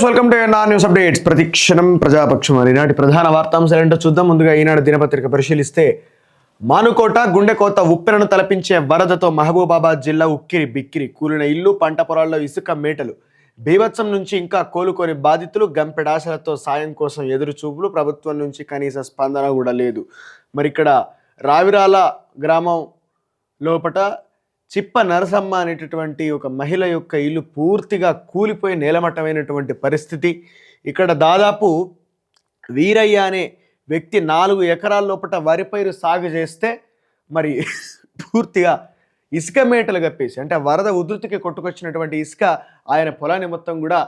Viewers welcome to నా news updates ప్రతిక్షణం ప్రజాపక్షం అని ఈనాటి ప్రధాన వార్తాంశాలు ఏంటో చూద్దాం. ముందుగా ఈనాడు దినపత్రిక పరిశీలిస్తే మానుకోట గుండెకోత ఉప్పెనను తలపించే వరదతో మహబూబాబాద్ జిల్లా ఉక్కిరి బిక్కిరి కూలిన ఇల్లు పంట పొలాల్లో ఇసుక మేటలు. బీభత్సం నుంచి ఇంకా కోలుకొని బాధితులు గంపెడాశలతో సాయం కోసం ఎదురు చూపులు ప్రభుత్వం నుంచి కనీస స్పందన కూడా లేదు. మరి ఇక్కడ రావిరాల గ్రామం లోపట చిప్ప నరసమ్మ అనేటటువంటి ఒక మహిళ యొక్క ఇల్లు పూర్తిగా కూలిపోయి నేలమట్టమైనటువంటి పరిస్థితి. ఇక్కడ దాదాపు వీరయ్య అనే వ్యక్తి నాలుగు ఎకరాల లోపల వరి పైరు సాగు చేస్తే మరి పూర్తిగా ఇసుక మేటలు కప్పేసి అంటే వరద ఉధృతికి కొట్టుకొచ్చినటువంటి ఇసుక ఆయన పొలాన్ని మొత్తం కూడా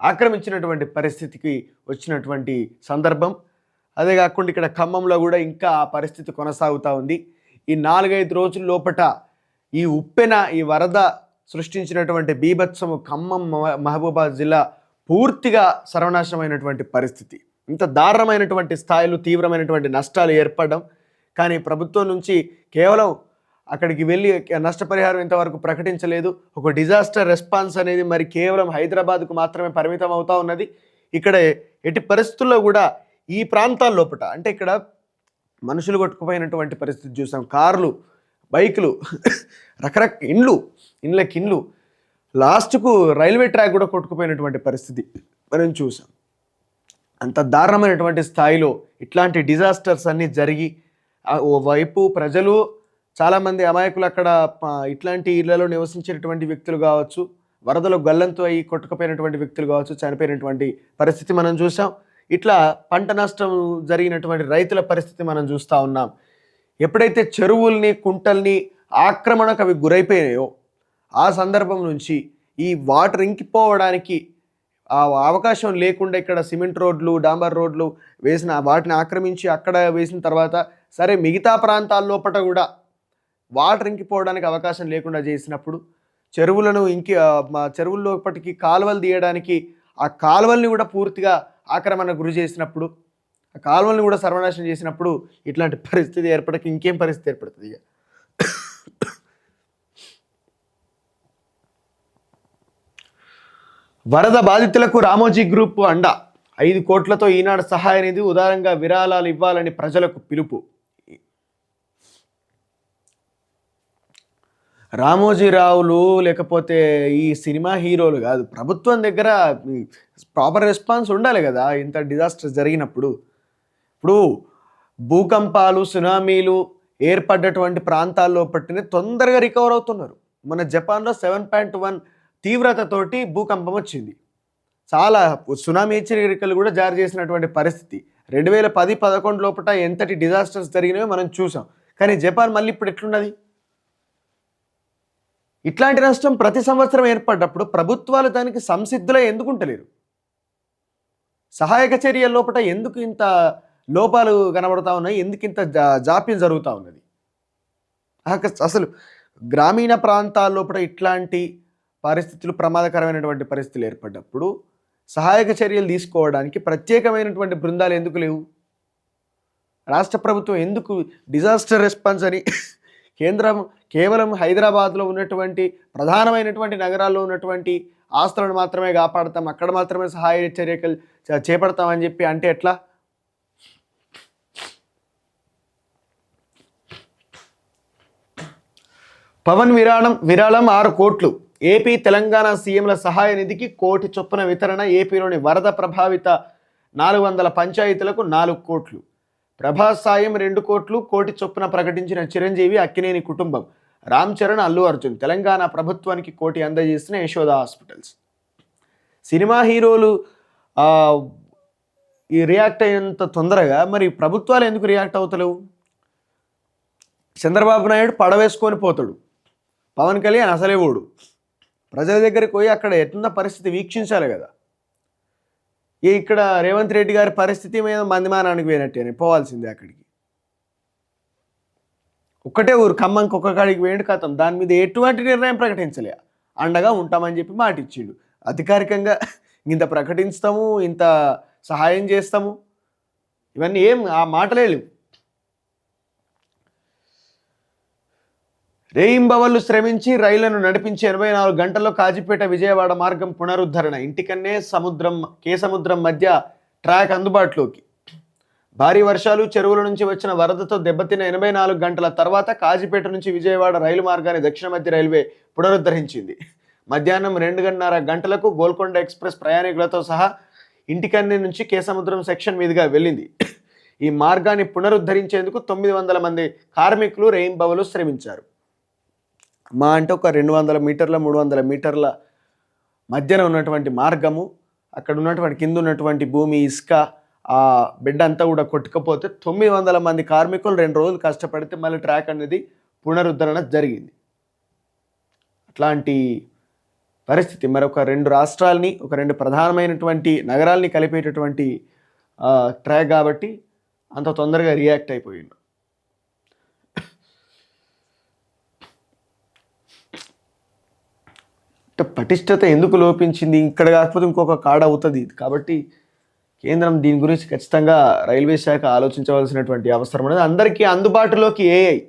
ఆక్రమించినటువంటి పరిస్థితికి వచ్చినటువంటి సందర్భం. అదే కాకుండా ఇక్కడ ఖమ్మంలో కూడా ఇంకా ఆ పరిస్థితి కొనసాగుతూ ఉంది. ఈ నాలుగైదు రోజుల లోపట ఈ ఉప్పెన ఈ వరద సృష్టించినటువంటి బీభత్సము ఖమ్మం మహబూబాద్ జిల్లా పూర్తిగా సర్వనాశనమైనటువంటి పరిస్థితి. ఇంత దారుణమైనటువంటి స్థాయిలో తీవ్రమైనటువంటి నష్టాలు ఏర్పడడం కానీ ప్రభుత్వం నుంచి కేవలం అక్కడికి వెళ్ళి నష్టపరిహారం ఇంతవరకు ప్రకటించలేదు. ఒక డిజాస్టర్ రెస్పాన్స్ అనేది మరి కేవలం హైదరాబాద్కు మాత్రమే పరిమితం అవుతా ఉన్నది. ఇక్కడ ఎట్టి పరిస్థితుల్లో కూడా ఈ ప్రాంతాల లోపల అంటే ఇక్కడ మనుషులు కొట్టుకుపోయినటువంటి పరిస్థితి చూసాం. కార్లు బైకులు రకరక ఇండ్లు ఇండ్లకి ఇండ్లు. లాస్ట్కు రైల్వే ట్రాక్ కూడా కొట్టుకుపోయినటువంటి పరిస్థితి మనం చూసాం. అంత దారుణమైనటువంటి స్థాయిలో ఇట్లాంటి డిజాస్టర్స్ అన్నీ జరిగి ఓవైపు ప్రజలు చాలామంది అమాయకులు అక్కడ ఇట్లాంటి ఇళ్ళలో నివసించినటువంటి వ్యక్తులు కావచ్చు వరదలు గల్లంతో అయి కొట్టుకుపోయినటువంటి వ్యక్తులు కావచ్చు చనిపోయినటువంటి పరిస్థితి మనం చూసాం. ఇట్లా పంట నష్టం జరిగినటువంటి రైతుల పరిస్థితి మనం చూస్తూ ఉన్నాం. ఎప్పుడైతే చెరువుల్ని కుంటల్ని ఆక్రమణకు అవి గురైపోయాయో ఆ సందర్భం నుంచి ఈ వాటర్ ఇంకిపోవడానికి ఆ అవకాశం లేకుండా ఇక్కడ సిమెంట్ రోడ్లు డాంబర్ రోడ్లు వేసిన వాటిని ఆక్రమించి అక్కడ వేసిన తర్వాత సరే మిగతా ప్రాంతాల లోపల కూడా వాటర్ ఇంకిపోవడానికి అవకాశం లేకుండా చేసినప్పుడు చెరువులను ఇంకి చెరువుల్లోపటికి కాలువలు తీయడానికి ఆ కాలువల్ని కూడా పూర్తిగా ఆక్రమణ గురి చేసినప్పుడు ఆ కాలువల్ని కూడా సర్వనాశనం చేసినప్పుడు ఇట్లాంటి పరిస్థితి ఏర్పడక ఇంకేం పరిస్థితి ఏర్పడుతుంది ఇక. వరద బాధితులకు రామోజీ గ్రూప్ అండ. ఐదు కోట్లతో ఈనాడు సహాయ నిధి ఉదారంగా విరాళాలు ఇవ్వాలని ప్రజలకు పిలుపు. రామోజీరావులు లేకపోతే ఈ సినిమా హీరోలు కాదు ప్రభుత్వం దగ్గర ప్రాపర్ రెస్పాన్స్ ఉండాలి కదా. ఇంత డిజాస్టర్ జరిగినప్పుడు ఇప్పుడు భూకంపాలు సునామీలు ఏర్పడ్డటువంటి ప్రాంతాల్లో పట్టిన తొందరగా రికవర్ అవుతున్నారు. మన జపాన్లో సెవెన్ పాయింట్ వన్ తీవ్రతతోటి భూకంపం వచ్చింది. చాలా సునామీ హెచ్చరికలు కూడా జారీ చేసినటువంటి పరిస్థితి. రెండు వేల పది పదకొండు లోపల ఎంతటి డిజాస్టర్స్ జరిగినాయో మనం చూసాం. కానీ జపాన్ మళ్ళీ ఇప్పుడు ఎట్లున్నది? ఇట్లాంటి నష్టం ప్రతి సంవత్సరం ఏర్పడ్డప్పుడు ప్రభుత్వాలు దానికి సంసిద్ధులై ఎందుకుంటలేరు సహాయక చర్యల లోపల ఎందుకు ఇంత లోపాలు కనబడతా ఉన్నాయి. ఎందుకు ఇంత జా- జాప్యం జరుగుతూ ఉన్నది? అసలు గ్రామీణ ప్రాంతాల్లో కూడా ఇట్లాంటి పరిస్థితులు ప్రమాదకరమైనటువంటి పరిస్థితులు ఏర్పడ్డప్పుడు సహాయక చర్యలు తీసుకోవడానికి ప్రత్యేకమైనటువంటి బృందాలు ఎందుకు లేవు? రాష్ట్ర ప్రభుత్వం ఎందుకు డిజాస్టర్ రెస్పాన్స్ అని కేంద్రం కేవలం హైదరాబాద్లో ఉన్నటువంటి ప్రధానమైనటువంటి నగరాల్లో ఉన్నటువంటి ఆస్తులను మాత్రమే కాపాడతాం. అక్కడ మాత్రమే సహాయ చర్యలు చేపడతామని చెప్పి అంటే ఎట్లా? పవన్ విరాళం విరాళం ఆరు కోట్లు. ఏపీ తెలంగాణ సీఎంల సహాయ నిధికి కోటి చొప్పున వితరణ ఏపీలోని వరద ప్రభావిత నాలుగు వందల పంచాయతీలకు నాలుగు కోట్లు. ప్రభాస్ సాయం రెండు కోట్లు కోటి చొప్పున ప్రకటించిన చిరంజీవి అక్కినేని కుటుంబం. రామ్ చరణ్ అల్లు అర్జున్. తెలంగాణ ప్రభుత్వానికి కోటి అందజేసిన యశోద హాస్పిటల్స్. సినిమా హీరోలు ఈ రియాక్ట్ అయ్యేంత తొందరగా మరి ప్రభుత్వాలు ఎందుకు రియాక్ట్ అవుతలేవు? చంద్రబాబు నాయుడు పడవేసుకొని పోతాడు. పవన్ కళ్యాణ్ అసలే ఓడు ప్రజల దగ్గరికి పోయి అక్కడ ఎట్లున్న పరిస్థితి వీక్షించాలి కదా. ఈ ఇక్కడ రేవంత్ రెడ్డి గారి పరిస్థితి మీద మందిమానానికి పోయినట్టేనే పోవాల్సిందే అక్కడికి. ఒక్కటే ఊరు ఖమ్మంకి ఒక్క కాడికి వేయండి కథం. దాని మీద ఎటువంటి నిర్ణయం ప్రకటించలే. అండగా ఉంటామని చెప్పి మాట ఇచ్చిండు. అధికారికంగా ఇంత ప్రకటిస్తాము ఇంత సహాయం చేస్తాము. ఇవన్నీ ఏం ఆ మాటలే లేవు. రేయింబవళ్ళు శ్రమించి రైళ్ళను నడిపించి ఎనభై నాలుగు గంటల్లో కాజీపేట విజయవాడ మార్గం పునరుద్ధరణ. ఇంటికన్నే సముద్రం కే సముద్రం మధ్య ట్రాక్ అందుబాటులోకి. భారీ వర్షాలు చెరువుల నుంచి వచ్చిన వరదతో దెబ్బతిన్న ఎనభై నాలుగు గంటల తర్వాత కాజీపేట నుంచి విజయవాడ రైలు మార్గాన్ని దక్షిణ మధ్య రైల్వే పునరుద్ధరించింది. మధ్యాహ్నం రెండు గంటన్నర గంటలకు గోల్కొండ ఎక్స్ప్రెస్ ప్రయాణికులతో సహా ఇంటికన్ని నుంచి కేసముద్రం సెక్షన్ మీదుగా వెళ్ళింది. ఈ మార్గాన్ని పునరుద్ధరించేందుకు తొమ్మిది వందల మంది కార్మికులు రెయింబవలు శ్రమించారు. మా అంటే ఒక రెండు వందల మీటర్ల మూడు వందల మీటర్ల మధ్యన ఉన్నటువంటి మార్గము. అక్కడ ఉన్నటువంటి కింద ఉన్నటువంటి భూమి ఇసుక ఆ బిడ్డ అంతా కూడా కొట్టుకపోతే తొమ్మిది వందల మంది కార్మికులు రెండు రోజులు కష్టపడితే మళ్ళీ ట్రాక్ అనేది పునరుద్ధరణ జరిగింది. అట్లాంటి పరిస్థితి. మరొక రెండు రాష్ట్రాలని ఒక రెండు ప్రధానమైనటువంటి నగరాల్ని కలిపేటటువంటి ట్రాక్ కాబట్టి అంత తొందరగా రియాక్ట్ అయిపోయిండు. పటిష్టత ఎందుకు లోపించింది? ఇక్కడ కాకపోతే ఇంకొక కాడ అవుతుంది. కాబట్టి కేంద్రం దీని గురించి ఖచ్చితంగా రైల్వే శాఖ ఆలోచించవలసినటువంటి అవసరం అనేది అందరికీ అందుబాటులోకి ఏఐ.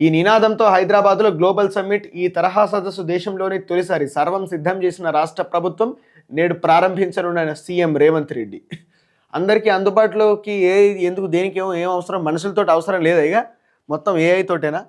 ఈ నినాదంతో హైదరాబాద్లో గ్లోబల్ సమ్మిట్ ఈ తరహా సదస్సు దేశంలోనే తొలిసారి సర్వం సిద్ధం చేసిన రాష్ట్ర ప్రభుత్వం నేడు ప్రారంభించనున్న సీఎం రేవంత్ రెడ్డి. అందరికీ అందుబాటులోకి ఏ ఎందుకు దేనికి ఏం అవసరం? మనుషులతో అవసరం లేదా ఇక? మొత్తం ఏఐ తోటేనా?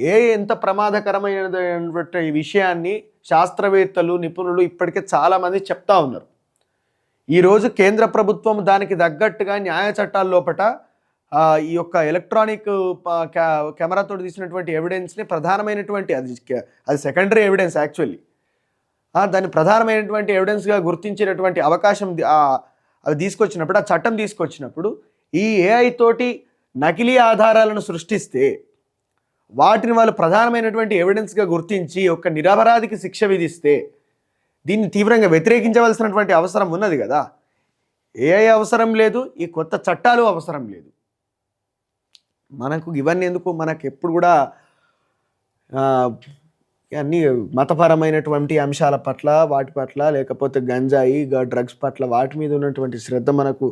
ఏ ఎంత ప్రమాదకరమైనటువంటి ఈ విషయాన్ని శాస్త్రవేత్తలు నిపుణులు ఇప్పటికే చాలామంది చెప్తా ఉన్నారు. ఈరోజు కేంద్ర ప్రభుత్వం దానికి తగ్గట్టుగా న్యాయ చట్టాల లోపట ఈ యొక్క ఎలక్ట్రానిక్ కెమెరాతో తీసినటువంటి ఎవిడెన్స్ని ప్రధానమైనటువంటి అది అది సెకండరీ ఎవిడెన్స్ యాక్చువల్లీ. దాన్ని ప్రధానమైనటువంటి ఎవిడెన్స్గా గుర్తించినటువంటి అవకాశం అది తీసుకొచ్చినప్పుడు ఆ చట్టం తీసుకొచ్చినప్పుడు ఈ ఏఐ తోటి నకిలీ ఆధారాలను సృష్టిస్తే వాటిని వాళ్ళు ప్రధానమైనటువంటి ఎవిడెన్స్గా గుర్తించి ఒక నిరపరాధికి శిక్ష విధిస్తే దీన్ని తీవ్రంగా వ్యతిరేకించవలసినటువంటి అవసరం ఉన్నది కదా. ఏఐ అవసరం లేదు ఈ కొత్త చట్టాలు అవసరం లేదు. మనకు ఇవన్నీ ఎందుకు మనకు ఎప్పుడు కూడా అన్ని మతపరమైనటువంటి అంశాల పట్ల వాటి పట్ల లేకపోతే గంజాయి డ్రగ్స్ పట్ల వాటి మీద ఉన్నటువంటి శ్రద్ధ మనకు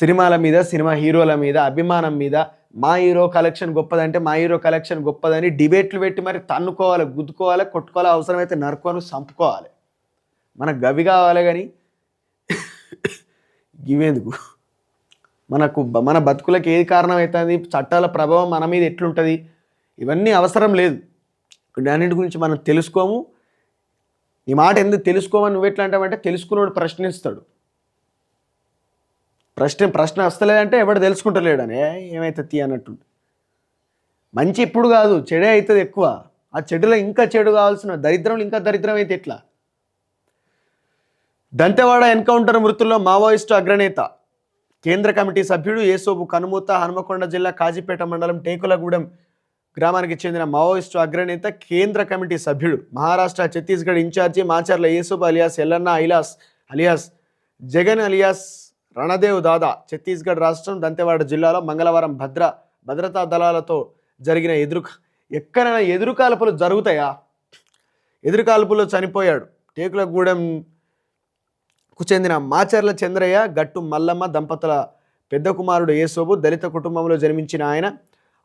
సినిమాల మీద సినిమా హీరోల మీద అభిమానం మీద మా హీరో కలెక్షన్ గొప్పదంటే మా హీరో కలెక్షన్ గొప్పదని డిబేట్లు పెట్టి మరి తన్నుకోవాలి గుద్దుకోవాలి కొట్టుకోవాలి అవసరమైతే నరుకొని చంపుకోవాలి. మనకు గవి కావాలి కానీ ఇవేందుకు? మనకు మన బతుకులకు ఏది కారణం అవుతుంది చట్టాల ప్రభావం మన మీద ఎట్లుంటుంది? ఇవన్నీ అవసరం లేదు. దానిటి గురించి మనం తెలుసుకోము. ఈ మాట ఎందుకు తెలుసుకోమని నువ్వు ఎట్లా అంటావంటే తెలుసుకున్నవాడు ప్రశ్నిస్తాడు. ప్రశ్న ప్రశ్న వస్తలేదంటే ఎవడు తెలుసుకుంటలేడని. ఏమైతే తీ అన్నట్టు. మంచి ఇప్పుడు కాదు చెడే అవుతుంది ఎక్కువ. ఆ చెడులో ఇంకా చెడు కావాల్సిన దరిద్రం ఇంకా దరిద్రం అయితే ఎట్లా? దంతెవాడ ఎన్కౌంటర్ మృతుల్లో మావోయిస్టు అగ్రనేత. కేంద్ర కమిటీ సభ్యుడు ఏసోబు కనుమూత హనుమకొండ జిల్లా కాజీపేట మండలం టేకులగూడెం గ్రామానికి చెందిన మావోయిస్టు అగ్రనేత కేంద్ర కమిటీ సభ్యుడు. Maharashtra Chhattisgarh incharge Macharla Yesobu alias Ellanna alias alias Jagan alias Ranadev Dada Chhattisgarh రాష్ట్రం దంతెవాడ జిల్లాలో మంగళవారం భద్ర భద్రతా దళాలతో జరిగిన ఎదురు ఎక్కడైనా ఎదురుకాల్పులు జరుగుతాయా? ఎదురుకాల్పులో చనిపోయాడు. టేకులగూడెంకు చెందిన మాచర్ల చంద్రయ్య గట్టు మల్లమ్మ దంపతుల పెద్ద కుమారుడు యేసోబు దళిత కుటుంబంలో జన్మించిన ఆయన.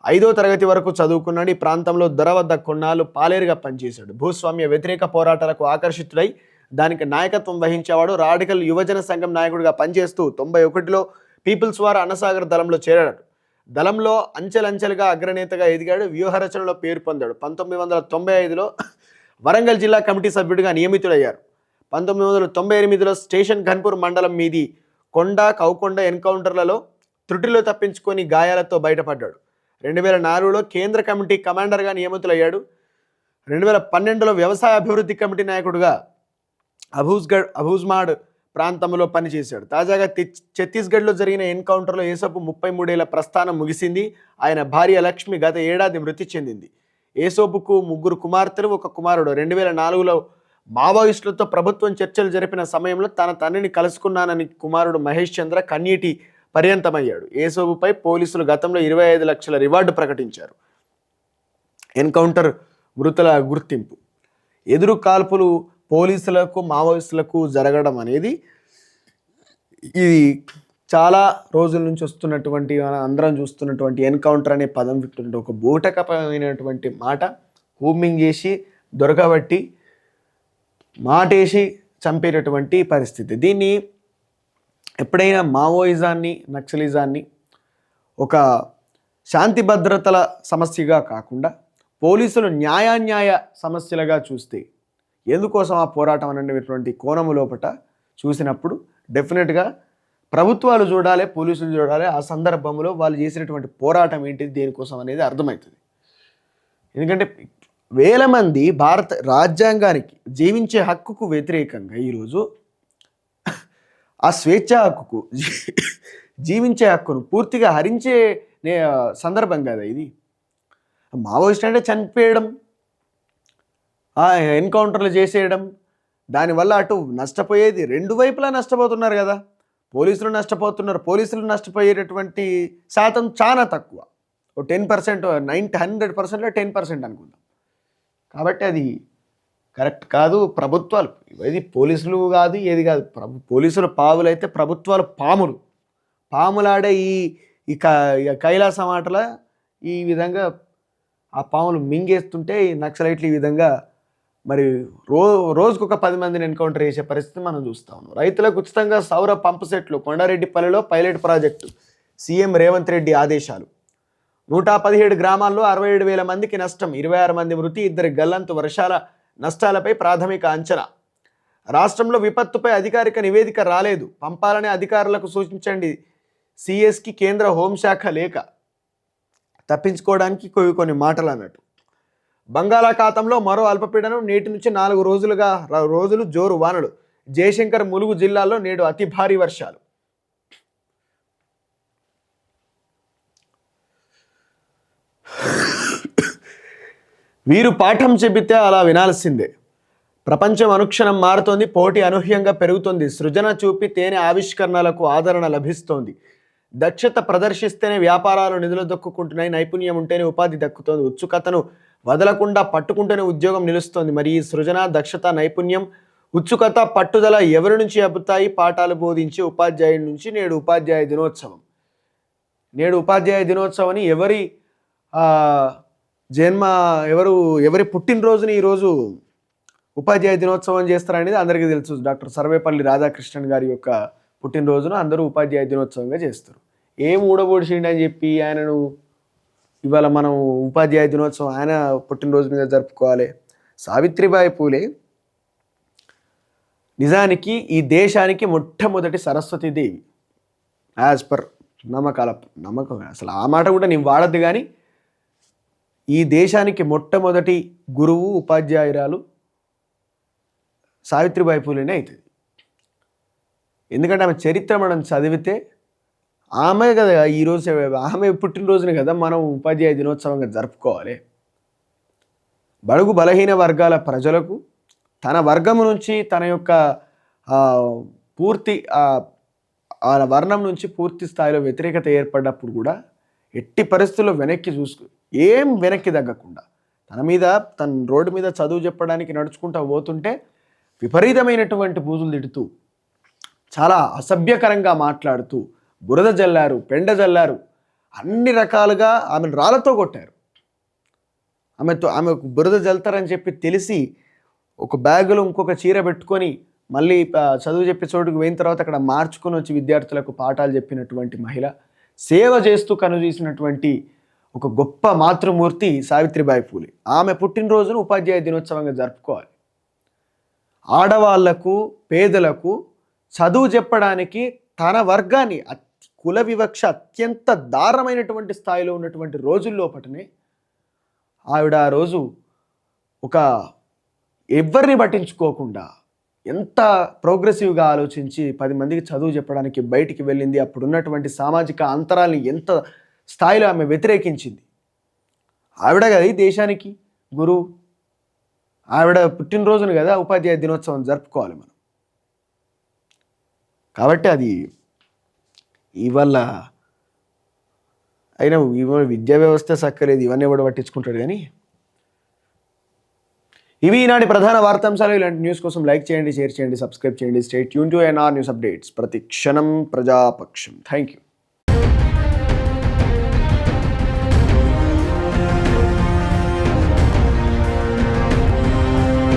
ఐదో తరగతి వరకు చదువుకున్నాడు. ఈ ప్రాంతంలో దొర వద్ద కొన్నాళ్ళు పాలేరుగా పనిచేశాడు. భూస్వామ్య వ్యతిరేక పోరాటాలకు ఆకర్షితుడై దానికి నాయకత్వం వహించేవాడు రాడికల్ యువజన సంఘం నాయకుడిగా పనిచేస్తూ తొంభై ఒకటిలో పీపుల్స్ వార్ అన్నసాగర్ దళంలో చేరాడు. దళంలో అంచెలంచెలుగా అగ్రనేతగా ఎదిగాడు. వ్యూహరచనలో పేరు పొందాడు. పంతొమ్మిది వందల తొంభై ఐదులో వరంగల్ జిల్లా కమిటీ సభ్యుడిగా నియమితుడయ్యారు. పంతొమ్మిది వందల తొంభై ఎనిమిదిలో స్టేషన్ ఘన్పూర్ మండలం మీది కొండ కౌకొండ ఎన్కౌంటర్లలో త్రుటిలో తప్పించుకొని గాయాలతో బయటపడ్డాడు. రెండు వేల నాలుగులో కేంద్ర కమిటీ కమాండర్గా నియమితులయ్యాడు. రెండు వేల పన్నెండులో వ్యవసాయ అభివృద్ధి కమిటీ నాయకుడిగా అభూజ్గఢ్ అబూజ్మాడ్ ప్రాంతంలో పనిచేశాడు. తాజాగా ఛత్తీస్గఢ్లో జరిగిన ఎన్కౌంటర్లో ఏసపు ముప్పై మూడేళ్ళ ప్రస్థానం ముగిసింది. ఆయన భార్య లక్ష్మి గత ఏడాది మృతి చెందింది. ఏసోపుకు ముగ్గురు కుమార్తెలు ఒక కుమారుడు. రెండు వేల నాలుగులో మావోయిస్టులతో ప్రభుత్వం చర్చలు జరిపిన సమయంలో తన తండ్రిని కలుసుకున్నానని కుమారుడు మహేష్ చంద్ర కన్నీటి పర్యంతమయ్యాడు. ఏసోబుపై పోలీసులు గతంలో ఇరవై ఐదు లక్షల రివార్డు ప్రకటించారు. ఎన్కౌంటర్ మృతుల గుర్తింపు. ఎదురు కాల్పులు పోలీసులకు మావోయిస్టులకు జరగడం అనేది ఇది చాలా రోజుల నుంచి వస్తున్నటువంటి మన అందరం చూస్తున్నటువంటి ఎన్కౌంటర్ అనే పదం వింటుంటే ఒక బూటకపమైనటువంటి మాట హూమింగ్ చేసి దొరకబట్టి మాటేసి చంపేటటువంటి పరిస్థితి. దీన్ని ఎప్పుడైనా మావోయిజాన్ని నక్సలిజాన్ని ఒక శాంతి భద్రతల సమస్యగా కాకుండా పోలీసులు న్యాయాన్యాయ సమస్యలుగా చూస్తే ఎందుకోసం ఆ పోరాటం అనేటువంటి కోణము లోపట చూసినప్పుడు డెఫినెట్గా ప్రభుత్వాలు చూడాలి పోలీసులు చూడాలి ఆ సందర్భంలో వాళ్ళు చేసినటువంటి పోరాటం ఏంటిది దేనికోసం అనేది అర్థమవుతుంది. ఎందుకంటే వేల మంది భారత రాజ్యాంగానికి జీవించే హక్కుకు వ్యతిరేకంగా ఈరోజు ఆ స్వేచ్ఛ హక్కుకు జీవించే హక్కును పూర్తిగా హరించే సందర్భం కదా ఇది. మావోయిస్ట్ అంటే చనిపోయడం ఆ ఎన్కౌంటర్లు చేసేయడం దానివల్ల అటు నష్టపోయేది రెండు వైపులా నష్టపోతున్నారు కదా. పోలీసులు నష్టపోతున్నారు పోలీసులు నష్టపోయేటటువంటి శాతం చాలా తక్కువ. ఓ టెన్ పర్సెంట్ నైంటీ హండ్రెడ్ పర్సెంట్లో టెన్ పర్సెంట్ అనుకుందాం. కాబట్టి అది కరెక్ట్ కాదు ప్రభుత్వాలు. ఇది పోలీసులు కాదు ఏది కాదు. ప్రభు పోలీసులు పావులు అయితే ప్రభుత్వాలు పాములు. పాములాడే ఈ ఇక క ఈ కైలాసం ఆటల ఈ విధంగా ఆ పాములు మింగేస్తుంటే ఈ నక్సలైట్లు ఈ విధంగా మరి రో రోజుకు ఒక పది మందిని ఎన్కౌంటర్ చేసే పరిస్థితి మనం చూస్తా ఉన్నాం. రైతులకు ఉచితంగా సౌర పంపు సెట్లు కొండారెడ్డిపల్లిలో pilot project CM Revanth Reddy ఆదేశాలు. నూట పదిహేడు గ్రామాల్లో అరవై ఏడు వేల మందికి నష్టం ఇరవై ఆరు మంది మృతి ఇద్దరి గల్లంతు వర్షాల నష్టాలపై ప్రాథమిక అంచనా. రాష్ట్రంలో విపత్తుపై అధికారిక నివేదిక రాలేదు. పంపాలని అధికారులకు సూచించండి. సిఎస్కి కేంద్ర హోంశాఖ లేఖ తప్పించుకోవడానికి కొన్ని కొన్ని మాటలు అన్నట్టు. బంగాళాఖాతంలో మరో అల్పపీడనం నేటి నుంచి నాలుగు రోజులుగా రోజులు జోరు వానలు. జయశంకర్ ములుగు జిల్లాల్లో నేడు అతి భారీ వర్షాలు. వీరు పాఠం చెబితే అలా వినాల్సిందే. ప్రపంచం అనుక్షణం మారుతోంది పోటీ అనూహ్యంగా పెరుగుతోంది. సృజన చూపి తేనె ఆవిష్కరణలకు ఆదరణ లభిస్తోంది. దక్షత ప్రదర్శిస్తేనే వ్యాపారాలు నిధులు దక్కుకుంటున్నాయి నైపుణ్యం ఉంటేనే ఉపాధి దక్కుతోంది. ఉత్సుకతను వదలకుండా పట్టుకుంటేనే ఉద్యోగం నిలుస్తోంది. మరి ఈ సృజన దక్షత నైపుణ్యం ఉత్సుకత పట్టుదల ఎవరి నుంచి అబ్బుతాయి? పాఠాలు బోధించి ఉపాధ్యాయుడి నుంచి నేడు ఉపాధ్యాయ దినోత్సవం. నేడు ఉపాధ్యాయ దినోత్సవాన్ని ఎవరి జన్మ ఎవరు ఎవరి పుట్టినరోజుని ఈరోజు ఉపాధ్యాయ దినోత్సవం చేస్తారనేది అందరికీ తెలుసు. డాక్టర్ సర్వేపల్లి రాధాకృష్ణన్ గారి యొక్క పుట్టినరోజును అందరూ ఉపాధ్యాయ దినోత్సవంగా చేస్తారు. ఏం ఊడబోడిచిండి అని చెప్పి ఆయనను ఇవాళ మనం ఉపాధ్యాయ దినోత్సవం ఆయన పుట్టినరోజు మీద జరుపుకోవాలి. సావిత్రిబాయి పూలే నిజానికి ఈ దేశానికి మొట్టమొదటి సరస్వతి దేవి. యాజ్ పర్ నమ్మకాల నమ్మకం. అసలు ఆ మాట కూడా నేను వాడద్దు కానీ ఈ దేశానికి మొట్టమొదటి గురువు ఉపాధ్యాయురాలు సావిత్రిబాయి పూలేనే అవుతుంది ఎందుకంటే ఆమె చరిత్ర మనం చదివితే ఆమె కదా ఈరోజు ఆమె పుట్టినరోజున కదా మనం ఉపాధ్యాయ దినోత్సవంగా జరుపుకోవాలి. బడుగు బలహీన వర్గాల ప్రజలకు తన వర్గం నుంచి తన యొక్క పూర్తి వాళ్ళ వర్ణం నుంచి పూర్తి స్థాయిలో వ్యతిరేకత ఏర్పడినప్పుడు కూడా ఎట్టి పరిస్థితుల్లో వెనక్కి చూసుకు ఏం వెనక్కి తగ్గకుండా తన మీద తన రోడ్డు మీద చదువు చెప్పడానికి నడుచుకుంటూ పోతుంటే విపరీతమైనటువంటి బూజులు తిడుతూ చాలా అసభ్యకరంగా మాట్లాడుతూ బురద జల్లారు పెండ జల్లారు అన్ని రకాలుగా ఆమెను రాళ్ళతో కొట్టారు. ఆమెతో ఆమె బురద జల్తారని చెప్పి తెలిసి ఒక బ్యాగులో ఇంకొక చీర పెట్టుకొని మళ్ళీ చదువు చెప్పే చోటుకు పోయిన తర్వాత అక్కడ మార్చుకొని వచ్చి విద్యార్థులకు పాఠాలు చెప్పినటువంటి మహిళ సేవ చేస్తూ కనుచూసినటువంటి ఒక గొప్ప మాతృమూర్తి సావిత్రిబాయి పూలే. ఆమె పుట్టినరోజును ఉపాధ్యాయ దినోత్సవంగా జరుపుకోవాలి. ఆడవాళ్ళకు పేదలకు చదువు చెప్పడానికి తన వర్గాన్ని కుల వివక్ష అత్యంత దారుణమైనటువంటి స్థాయిలో ఉన్నటువంటి రోజుల్లోపటనే ఆవిడ ఆ రోజు ఒక ఎవరిని పట్టించుకోకుండా ఎంత ప్రోగ్రెసివ్గా ఆలోచించి పది మందికి చదువు చెప్పడానికి బయటికి వెళ్ళింది అప్పుడు ఉన్నటువంటి సామాజిక అంతరాల్ని ఎంత స్థాయిలో ఆమె వ్యతిరేకించింది. ఆవిడ కదా దేశానికి గురువు. ఆవిడ పుట్టినరోజును కదా ఉపాధ్యాయ దినోత్సవం జరుపుకోవాలి మనం. కాబట్టి అది ఇవాళ అయినా ఇవాళ విద్యా వ్యవస్థ సక్కలేదు ఇవన్నీ కూడా పట్టించుకుంటాడు కానీ. ఇవి ఈనాటి ప్రధాన వార్తాంశాలు. ఇలాంటి న్యూస్ కోసం లైక్ చేయండి షేర్ చేయండి సబ్స్క్రైబ్ చేయండి. State Yoon to NR news updates. ప్రతి క్షణం ప్రజాపక్షం. Thank you